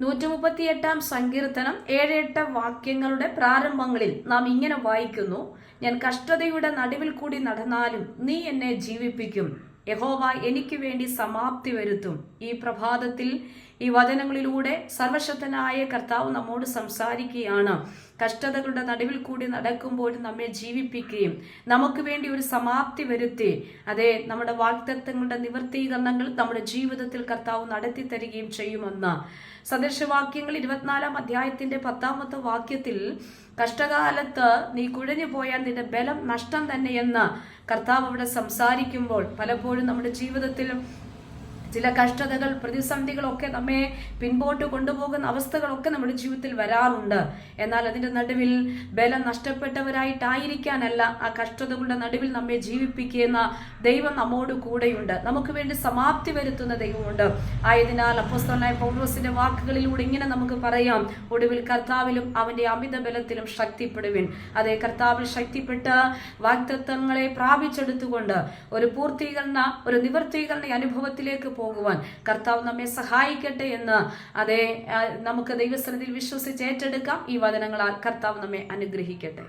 നൂറ്റി മുപ്പത്തിയെട്ടാം സങ്കീർത്തനം ഏഴ് എട്ട് വാക്യങ്ങളുടെ പ്രാരംഭങ്ങളിൽ നാം ഇങ്ങനെ വായിക്കുന്നു. ഞാൻ കഷ്ടതയുടെ നടുവിൽ കൂടി നടന്നാലും നീ എന്നെ ജീവിപ്പിക്കും. യഹോവ എനിക്ക് വേണ്ടി സമാപ്തി വരുത്തും. ഈ പ്രഭാതത്തിൽ ഈ വചനങ്ങളിലൂടെ സർവശക്തനായ കർത്താവ് നമ്മോട് സംസാരിക്കുകയാണ്. കഷ്ടതകളുടെ നടുവിൽ കൂടി നടക്കുമ്പോൾ നമ്മെ ജീവിപ്പിക്കുകയും നമുക്ക് വേണ്ടി ഒരു സമാപ്തി വരുത്തി അതെ നമ്മുടെ വാഗ്ദത്തങ്ങളുടെ നിവർത്തീകരണങ്ങൾ നമ്മുടെ ജീവിതത്തിൽ കർത്താവ് നടത്തി തരികയും ചെയ്യുമെന്ന്. സദൃശവാക്യങ്ങൾ ഇരുപത്തിനാലാം അധ്യായത്തിന്റെ പത്താമത്തെ വാക്യത്തിൽ കഷ്ടകാലത്ത് നീ കുഴഞ്ഞു പോയാൽ നിന്റെ ബലം നഷ്ടം തന്നെയെന്ന് കർത്താവ് അവിടെ സംസാരിക്കുമ്പോൾ പലപ്പോഴും നമ്മുടെ ജീവിതത്തിൽ ചില കഷ്ടതകൾ പ്രതിസന്ധികളൊക്കെ നമ്മെ പിൻപോട്ട് കൊണ്ടുപോകുന്ന അവസ്ഥകളൊക്കെ നമ്മുടെ ജീവിതത്തിൽ വരാറുണ്ട്. എന്നാൽ അതിന്റെ നടുവിൽ ബലം നഷ്ടപ്പെട്ടവരായിട്ടായിരിക്കാനല്ല ആ കഷ്ടതകളുടെ നടുവിൽ നമ്മെ ജീവിപ്പിക്കുന്ന ദൈവം നമ്മോട് കൂടെയുണ്ട്. നമുക്ക് വേണ്ടി സമാപ്തി വരുത്തുന്ന ദൈവമുണ്ട്. ആയതിനാൽ അപ്പോസ്തലനായ പൗലോസിന്റെ വാക്കുകളിലൂടെ ഇങ്ങനെ നമുക്ക് പറയാം. ഒടുവിൽ കർത്താവിലും അവന്റെ അമിത ബലത്തിലും ശക്തിപ്പെടുവിൻ. അതെ കർത്താവിൽ ശക്തിപ്പെട്ട് വാക്തത്വങ്ങളെ പ്രാപിച്ചെടുത്തുകൊണ്ട് ഒരു പൂർത്തീകരണ ഒരു നിവർത്തീകരണ അനുഭവത്തിലേക്ക് പോകുവാൻ. കർത്താവ് നമ്മെ സഹായിക്കട്ടെ എന്ന് അതെ നമുക്ക് ദൈവസ്ഥലത്തിൽ വിശ്വസിച്ച് ഏറ്റെടുക്കാം. ഈ വചനങ്ങളാൽ കർത്താവ് നമ്മെ അനുഗ്രഹിക്കട്ടെ.